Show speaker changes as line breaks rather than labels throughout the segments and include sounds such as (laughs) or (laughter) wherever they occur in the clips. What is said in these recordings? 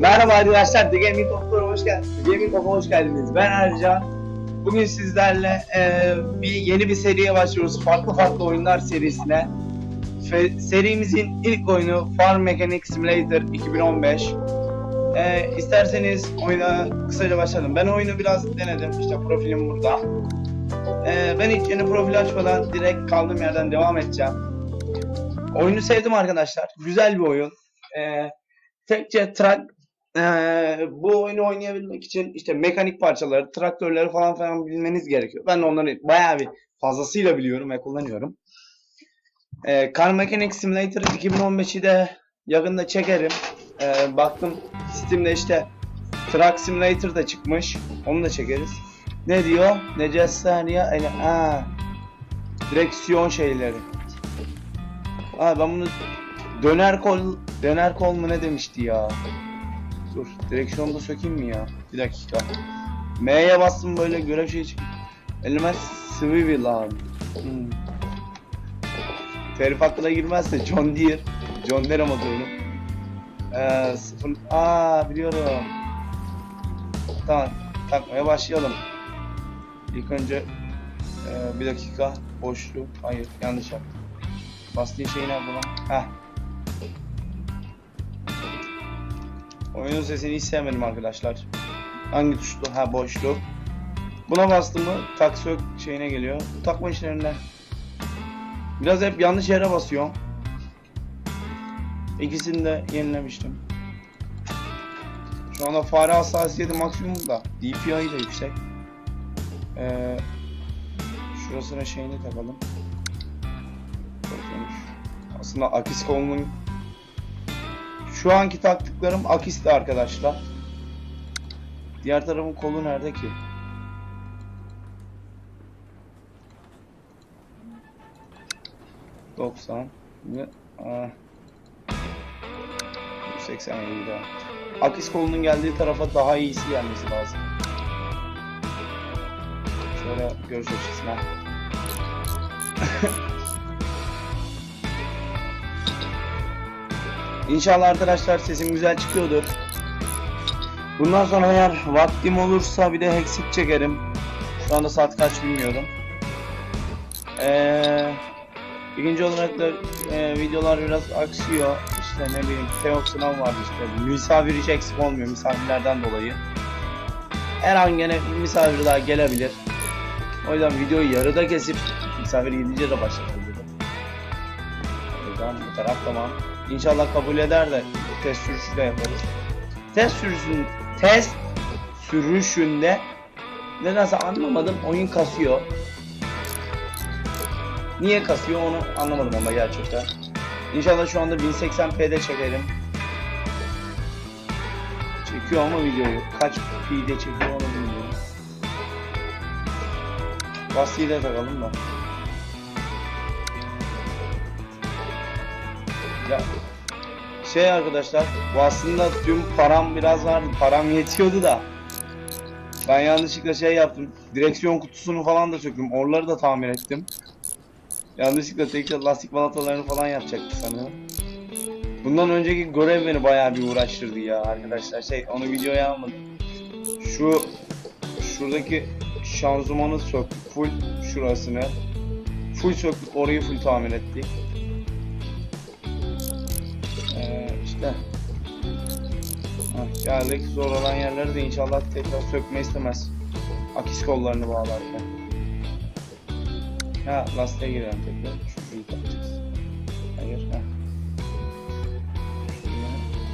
Merhaba arkadaşlar, The Gaming Of'a hoş geldiniz. The Gaming Of'a hoş geldiniz. Ben Ercan. Bugün sizlerle e, bir yeni bir seriye başlıyoruz. Farklı farklı oyunlar serisine. Fe- serimizin ilk oyunu Farm Mechanic Simulator 2015. E, isterseniz oyuna kısaca başlayalım. Ben oyunu biraz denedim. İşte profilim burada. E, ben hiç yeni profil açmadan direkt kaldığım yerden devam edeceğim. Oyunu sevdim arkadaşlar. Güzel bir oyun. E, tekçe trak ee, bu oyunu oynayabilmek için işte mekanik parçaları, traktörleri falan falan bilmeniz gerekiyor. Ben onları bayağı bir fazlasıyla biliyorum ve kullanıyorum. Ee, Car Mechanic Simulator 2015'i de yakında çekerim. Ee, baktım Steam'de işte Truck Simulator da çıkmış. Onu da çekeriz. Ne diyor? Necessariya ele ha. Direksiyon şeyleri. Ha ben bunu döner kol döner kol mu ne demişti ya? Dur direksiyonu da sökeyim mi ya? Bir dakika. M'ye bastım böyle görev şey çıktı. Elime swivel abi. Hmm. Telif hakkına girmezse John Deere. John Deere motoru. Ee, sıfır... Aa biliyorum. Tamam. Takmaya başlayalım. İlk önce ee, bir dakika. Boşluk. Hayır yanlış yaptım. Bastığın şey nerede lan? Heh. Oyunun sesini hiç sevmedim arkadaşlar. Hangi tuşlu? Ha boşluk. Buna bastım mı tak sök şeyine geliyor. Takma işlerinden. Biraz hep yanlış yere basıyorum. İkisini de yenilemiştim. Şu anda fare hassasiyeti maksimum da DPI de yüksek. Ee, şurasına şeyini takalım. Aslında akis kolunun şu anki taktıklarım akisti arkadaşlar. Diğer tarafın kolu nerede ki? Doksan. 187 daha. Akis kolunun geldiği tarafa daha iyisi gelmesi lazım. Şöyle görüş açısına. (laughs) İnşallah arkadaşlar sesim güzel çıkıyordur. Bundan sonra eğer vaktim olursa bir de Hexit çekerim. Şu anda saat kaç bilmiyorum. Ee, ikinci olarak da e, videolar biraz aksıyor. İşte ne bileyim TEOK sınav vardı işte. Misafir hiç eksik olmuyor misafirlerden dolayı. Her an gene misafir daha gelebilir. O yüzden videoyu yarıda kesip misafir gidince de başlatabilirim. O yüzden bu taraf tamam. İnşallah kabul eder de test sürüşü de yaparız. Test sürüşün test sürüşünde nedense anlamadım oyun kasıyor. Niye kasıyor onu anlamadım ama gerçekten. İnşallah şu anda 1080p'de çekerim. Çekiyor ama videoyu. Kaç p'de çekiyor onu bilmiyorum. Da takalım da. Ya şey arkadaşlar bu aslında tüm param biraz vardı param yetiyordu da. Ben yanlışlıkla şey yaptım direksiyon kutusunu falan da söktüm oraları da tamir ettim. Yanlışlıkla tekrar lastik balatalarını falan yapacaktı sanırım. Bundan önceki görev beni bayağı bir uğraştırdı ya arkadaşlar şey onu videoya almadım. Şu şuradaki şanzımanı söktük full şurasını full söktük orayı full tamir ettik işte. Heh, geldik zor olan yerleri de inşallah tekrar sökme istemez. Akis kollarını bağlarken. Ha lastiğe girelim tekrar. Şurayı takacağız. Hayır ha. Şuraya.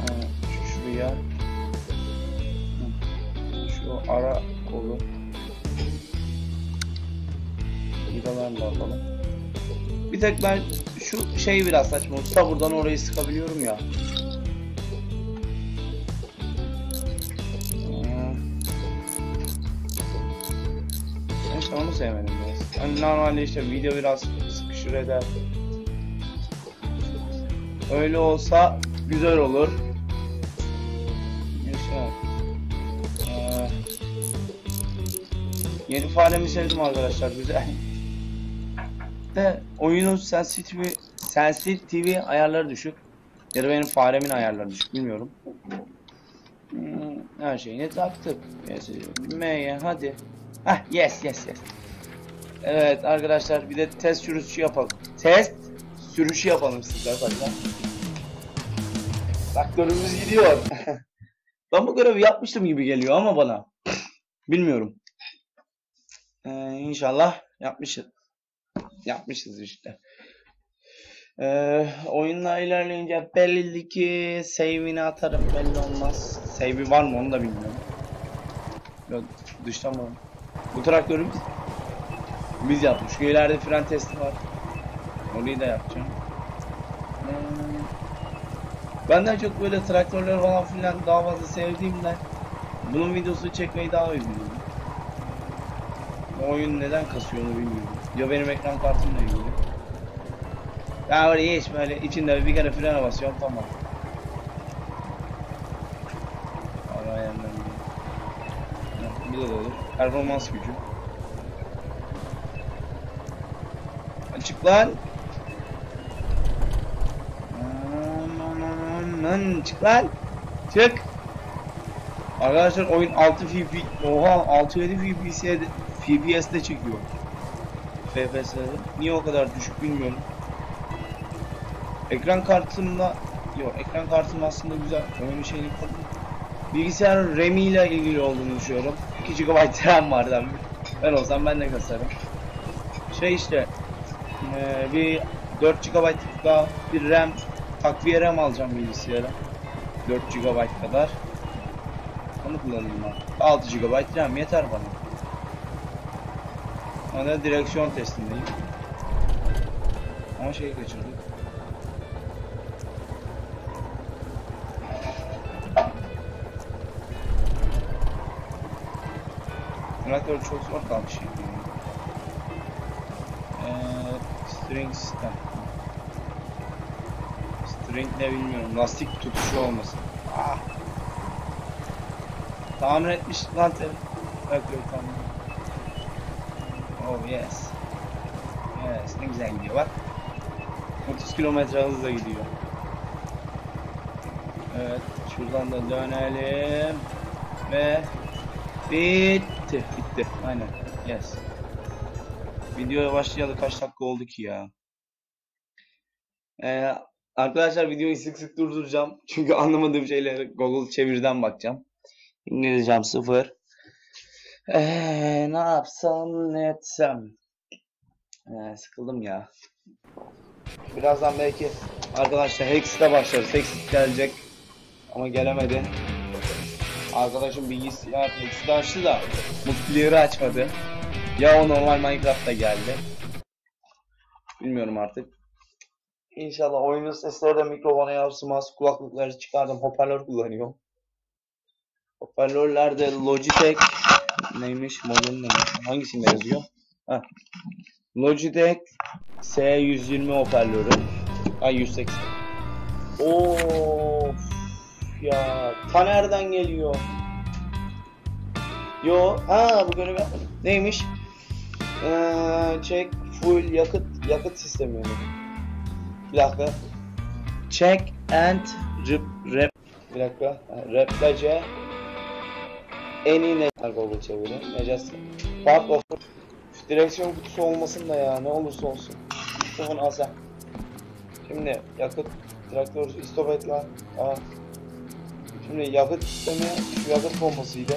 Ha, şu şuraya. Şu ara kolu. Vidalarını da atalım. Bir tek ben şu şey biraz saçma. Usta buradan orayı sıkabiliyorum ya. Sevmedim biraz. Hani normalde işte video biraz sıkışır eder. Öyle olsa güzel olur. Yaşa. Ee, yeni faremi sevdim arkadaşlar güzel. (laughs) De oyunun sensitivity, sensitivity ayarları düşük. Ya da benim faremin ayarları düşük bilmiyorum. Her şeyini taktık. Yes, M'ye hadi. Hah yes yes yes. Evet arkadaşlar bir de test sürüşü yapalım. Test sürüşü yapalım sizler arkadaşlar. Traktörümüz gidiyor. (laughs) ben bu görevi yapmıştım gibi geliyor ama bana. Bilmiyorum. Ee, inşallah yapmışız. Yapmışız işte. Ee, oyunla ilerleyince belli ki save'ini atarım belli olmaz. Save'i var mı onu da bilmiyorum. Yok dıştan mı? Bu traktörü biz, yaptık. Şu ileride fren testi var. Orayı da yapacağım. Ee, benden çok böyle traktörler falan filan daha fazla sevdiğimden bunun videosunu çekmeyi daha özlüyorum. Bu oyun neden kasıyor bilmiyorum. Ya benim ekran kartımla ilgili. Ya oraya hiç böyle içinde bir kere frene basıyorum tamam. Allah ayarlarım. Bu da olur. Performans gücü. Açık lan. Aman çık lan. Çık. Arkadaşlar oyun 6 FP Oha 6 7 FPS'de FPS'de çekiyor. FPS'de. Niye o kadar düşük bilmiyorum. Ekran kartımda yok ekran kartım aslında güzel. Oyunu şeyini kalın. Bilgisayar RAM ile ilgili olduğunu düşünüyorum. 2 GB RAM var ben. Ben olsam ben de kasarım. Şey işte eee, bir 4 GB daha bir RAM takviye RAM alacağım bilgisayara. 4 GB kadar. Onu kullanayım ben. 6 GB RAM yeter bana. Bana direksiyon testindeyim. Ama şeyi kaçırdık. Traktör çok zor kalmış. Ee, string sistem. String ne bilmiyorum. Lastik tutuşu olmasın. Ah. Tamir etmiş lan te- traktör tamir. Oh yes. Yes ne güzel gidiyor bak. 30 kilometre hızla gidiyor. Evet şuradan da dönelim. Ve bitti. Bitti. Aynen. Yes. Videoya başlayalı kaç dakika oldu ki ya? Ee, arkadaşlar videoyu sık sık durduracağım. (laughs) Çünkü anlamadığım şeyleri Google çeviriden bakacağım. İngilizcem sıfır. Ee, ne yapsam ne etsem. Ee, sıkıldım ya. Birazdan belki arkadaşlar Hex'te başlarız. Hex gelecek. Ama gelemedi. Arkadaşım bilgisayar Hex'i açtı da multiplayer'ı açmadı. Ya o normal Minecraft'ta geldi. Bilmiyorum artık. İnşallah oyunun sesleri de mikrofona yansımaz. Kulaklıkları çıkardım. Hoparlör kullanıyorum. Hoparlörlerde Logitech neymiş model ne? Hangisinde yazıyor? Ha. Logitech S120 hoparlörü. Ay 180. Of ya. Ta nereden geliyor? Yo, ha bu görevi. Neymiş? Ee, check full yakıt yakıt sistemi. Bir dakika. Check and rep, rep bir dakika. Replace any ne Google çeviri. Necas. Part of direksiyon kutusu olmasın da ya ne olursa olsun. Sıfır sen. Şimdi yakıt traktör istop et lan. Aa. Şimdi yakıt sistemi şu yakıt pompasıydı.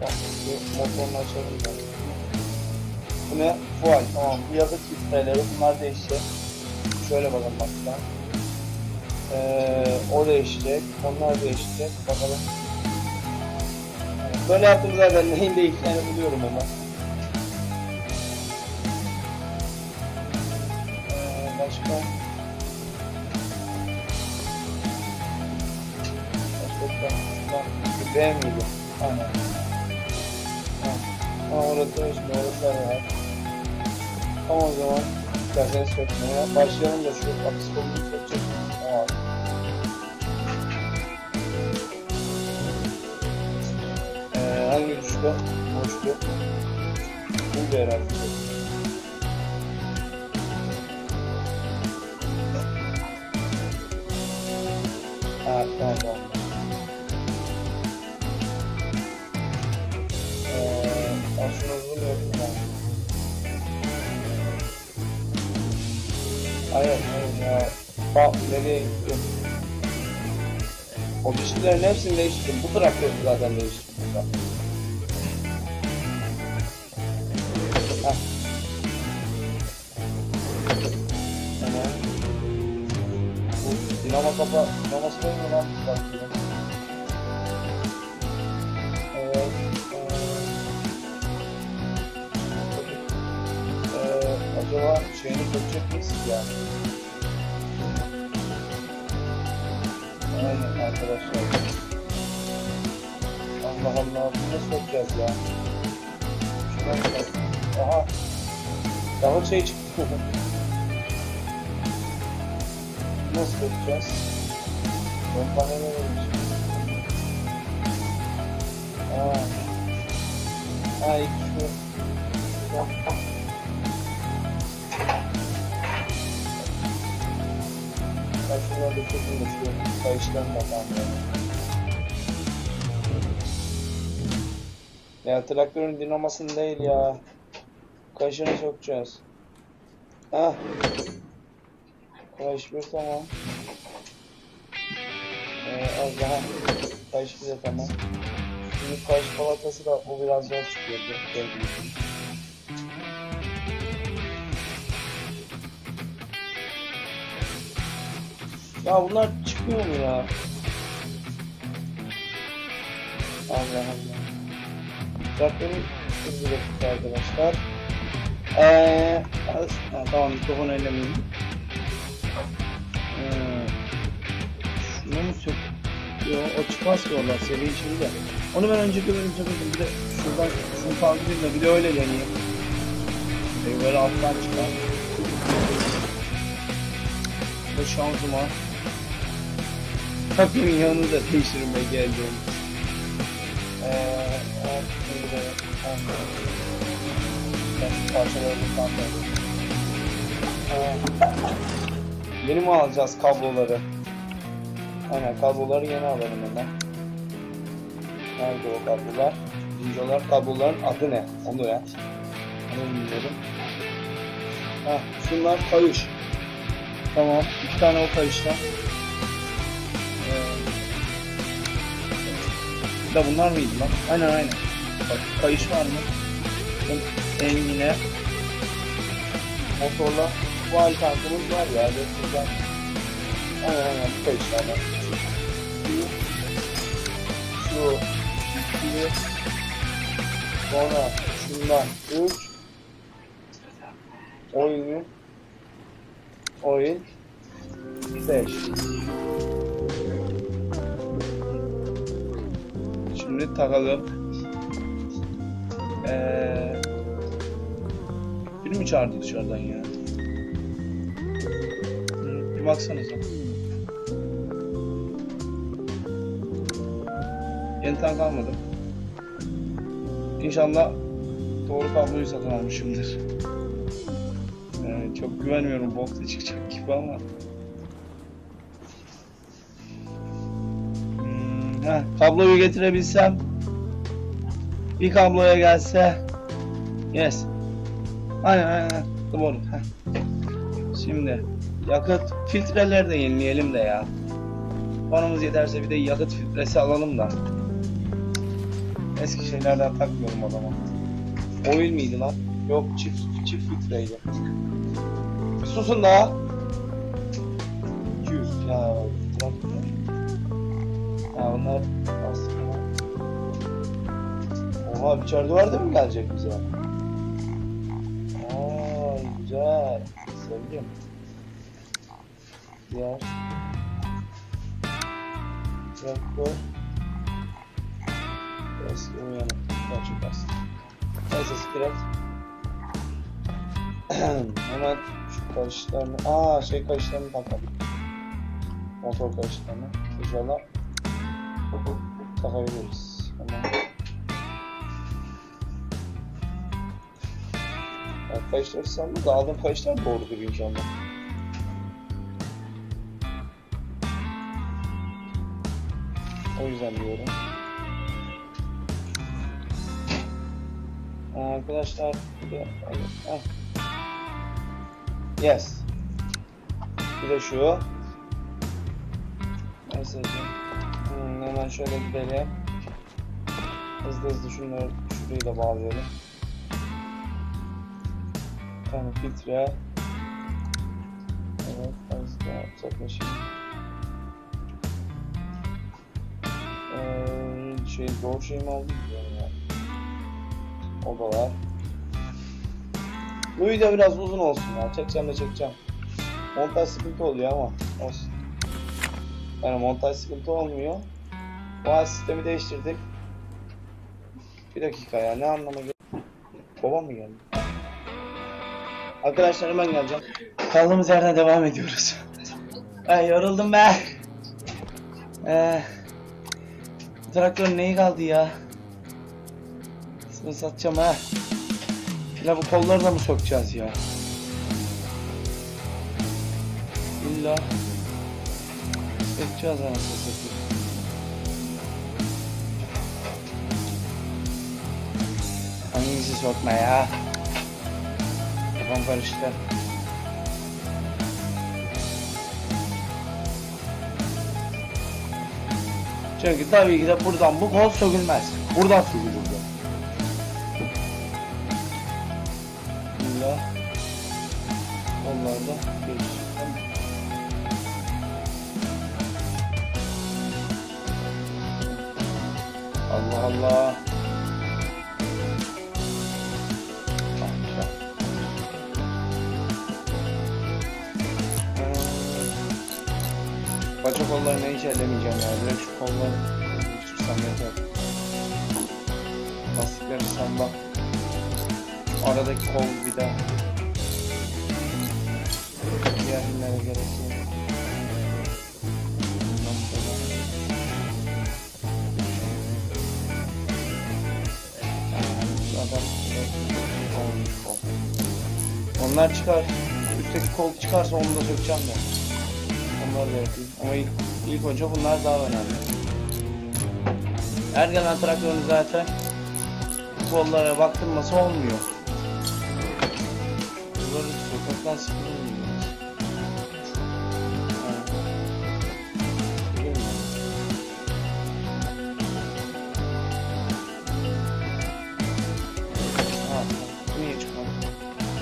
Şu motorunu açalım ben. Bu ne? Fuel. Tamam. Bu yakıt filtreleri bunlar değişecek. Şöyle bakalım bak ben. Ee, o değişecek. Onlar değişecek. Bakalım. Böyle yaptım zaten (laughs) neyin değişeceğini biliyorum ama. Ee, başka? Başka bir B miydi? Aynen. Orası işte orası var. Tamam o zaman isterseniz sökmeye başlayalım da şu apis kolunu sökeceğiz. Tamam. Ee, hangi tuşta? Boştu. Burada herhalde. Ha, tamam tamam. Hayır, hayır ya. O dişlilerin hepsini değiştirdim. Bu traktörü zaten değiştirdim. Heh. Hemen. Bu dinamo kapa, mi lan? Şeyini sökecek miyiz ya? Aynen arkadaşlar. Allah Allah bunu nasıl sökeceğiz ya? Şuna bak. Aha. Daha şey çıktı. nasıl sökeceğiz? Ben bana ne vermiş? Aa. İlk şu. Bak. Ben şunları da çekeyim de şu kayışlarını da tamamlayalım. Ya traktörün dinamasını değil ya. Kayışını sokacağız. Hah. Kayış bir tamam. Ee, az daha. Kayış bir de tamam. Şimdi kayış palatası da o biraz zor çıkıyordu. Benim için. Ya bunlar çıkmıyor mu ya? Allah Allah. Traktörü hızlı dakika arkadaşlar. Eee tamam mikrofonu ellemeyeyim. Ee, şunu mu sök? Yo, o çıkmaz ki oradan seri içinde de. Onu ben önceki bölüm söküldüm. Bir de şuradan şunu kaldırayım da bir de öyle deneyeyim. Ee, böyle alttan çıkar. Bu şanzıman. Takımın yanını da değiştirmeye geldim. Parçaları kandırdım. Yeni mi alacağız kabloları? Aynen kabloları yeni alalım hemen. Nerede o kablolar? Vincolar kabloların adı ne? Onu ya. Onu bilmiyorum. Heh, şunlar kayış. Tamam. iki tane o kayışlar. De bunlar mıydı lan? Aynen aynen. Bak kayış var mı? Engine. Motorla. Bu alternatifimiz var ya. Göstereceğim. Aynen aynen bu kayışlardan. Şu. İki. Sonra şundan. Üç. Oyunu. Oyun. Beş. Şimdi takalım. Ee, biri mi çağırdı dışarıdan ya? Bir baksanıza. Yeni tank almadım. İnşallah doğru kabloyu satın almışımdır. Ee, çok güvenmiyorum boksa çıkacak gibi ama. Kabloyu getirebilsem bir kabloya gelse yes. Aynen aynen doğru şimdi yakıt filtreleri de yenileyelim de ya. Paramız yeterse bir de yakıt filtresi alalım da. Eski şeylerden takmıyorum adama oil miydi lan? Yok çift çift filtreydi. Susun da. 200 ya traktör ya bunlar aslında Oha içeride var da mı gelecek bize? Aa güzel. Sevdim. Diğer. Traktör. Eski uyanık. Daha çok az. Neyse sikret. (clears throat) Hemen şu kayışlarını... Aa şey kayışlarını takalım. Motor kayışlarını. İnşallah takabiliriz. Hemen. Yani kayışları sandım da aldığım kayışlar doğrudur inşallah. O yüzden diyorum. Arkadaşlar heh. Yes. Bir de şu. Neyse. Hmm, hemen şöyle gidelim. Hızlı hızlı şunları şurayı da bağlayalım. Tane filtre. Evet, az daha. Ee, şey doğru şey mi aldım bilmiyorum ya. O da var. Bu video biraz uzun olsun ya. Çekeceğim de çekeceğim. Montaj sıkıntı oluyor ama. Yani montaj sıkıntı olmuyor. Bu sistemi değiştirdik. Bir dakika ya ne anlama geliyor? Babam mı geldi? Arkadaşlar hemen geleceğim. Kaldığımız yerden devam ediyoruz. (laughs) Ay yoruldum be. Ee, bu traktörün neyi kaldı ya? Sıra satacağım ha. Ya bu kolları da mı sokacağız ya? İlla sokacağız anasını satayım. Hangisi sokma ya? Kafam karıştı. Çünkü tabii ki de buradan bu kol sökülmez. Buradan sökülür kolları çıksam yeter. Lastikleri salla. Aradaki kol bir daha. Diğer günlere gerek yok. Onlar çıkar. Üstteki kol çıkarsa onu da sökeceğim de. Onları da yapayım. Ama ilk, ilk önce bunlar daha önemli. Her gelen traktörün zaten kollara baktırması olmuyor. Bunları sokaktan?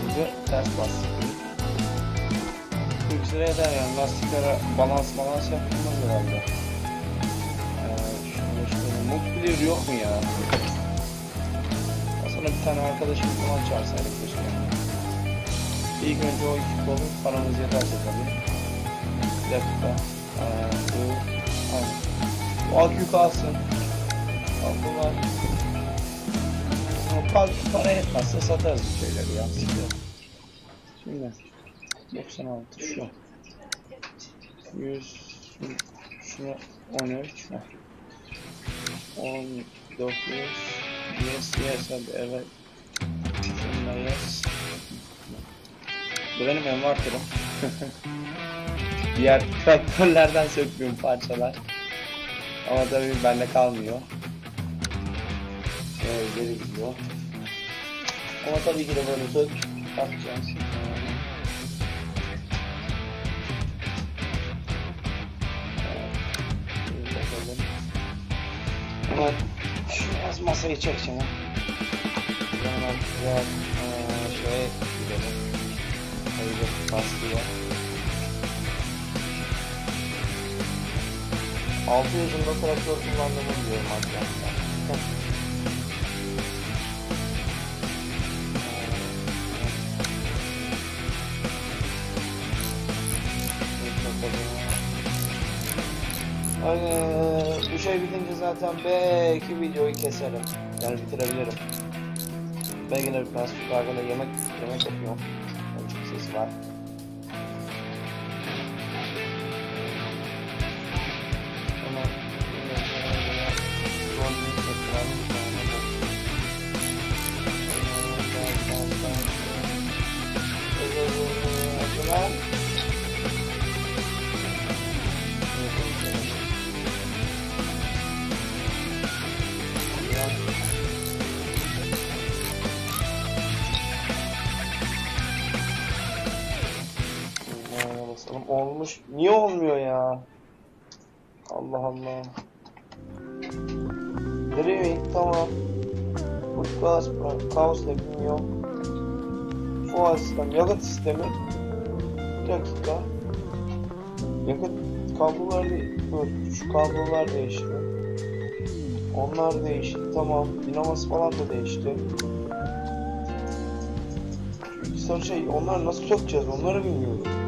Çünkü ters lastik. Bilgisayara eder yani lastiklere balans balans yapılmaz herhalde. Multiplayer yok mu ya? Aslında bir tane arkadaşım falan çağırsaydık keşke. İlk önce o iki kolu paramız yeterse tabii. Bir dakika. Ee, bu, aynen. Bu akü kalsın. Kaldılar. Ama para, para yetmezse satarız bir şeyleri ya. Şimdi 96 şu. 100 şunu 13 ha. 19 yes yes hadi evet. Şunu da yes. Bu benim envanterim. (laughs) Diğer traktörlerden söktüğüm parçalar. Ama tabii bende kalmıyor. Şöyle geri gidiyor. Ama tabii ki de böyle sök yapacağız. Ama şu biraz masayı çekeceğim. ha. Hemen biraz eee, şeye gidelim. Hayırlı baskıya. 6 yaşında traktör kullandığımı biliyorum arkadaşlar. Ay, bu şey bitince zaten belki videoyu keserim. Yani bitirebilirim. Belki de biraz yukarıda yemek yemek yapıyorum. Yani çok ses var.
Allah Allah. Dreaming tamam. Pro. Kaos ne bilmiyorum. Fuel sistem. Yakıt sistemi. Bir dakika. Yakıt kabloları dur. Şu kablolar değişti. Onlar değişti. Tamam. Dinaması falan da değişti. Bilgisayar şey onları nasıl sökeceğiz onları bilmiyorum.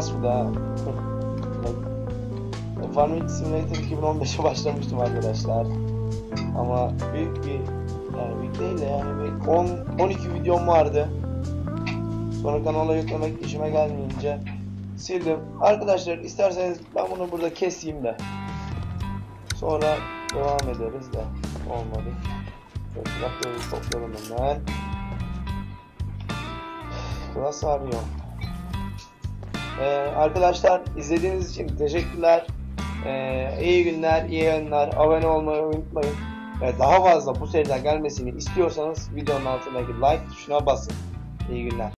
Klas bu da. Farming Simulator 2015'e başlamıştım arkadaşlar. Ama büyük bir yani büyük değil de yani bir 10 12 videom vardı. Sonra kanala yüklemek işime gelmeyince sildim. Arkadaşlar isterseniz ben bunu burada keseyim de sonra devam ederiz de olmadı. Şöyle kulakları toplayalım hemen. Klas arıyor. Ee, arkadaşlar izlediğiniz için teşekkürler. Ee, iyi günler, iyi yayınlar. Abone olmayı unutmayın. Ve daha fazla bu seriden gelmesini istiyorsanız videonun altındaki like tuşuna basın. İyi günler.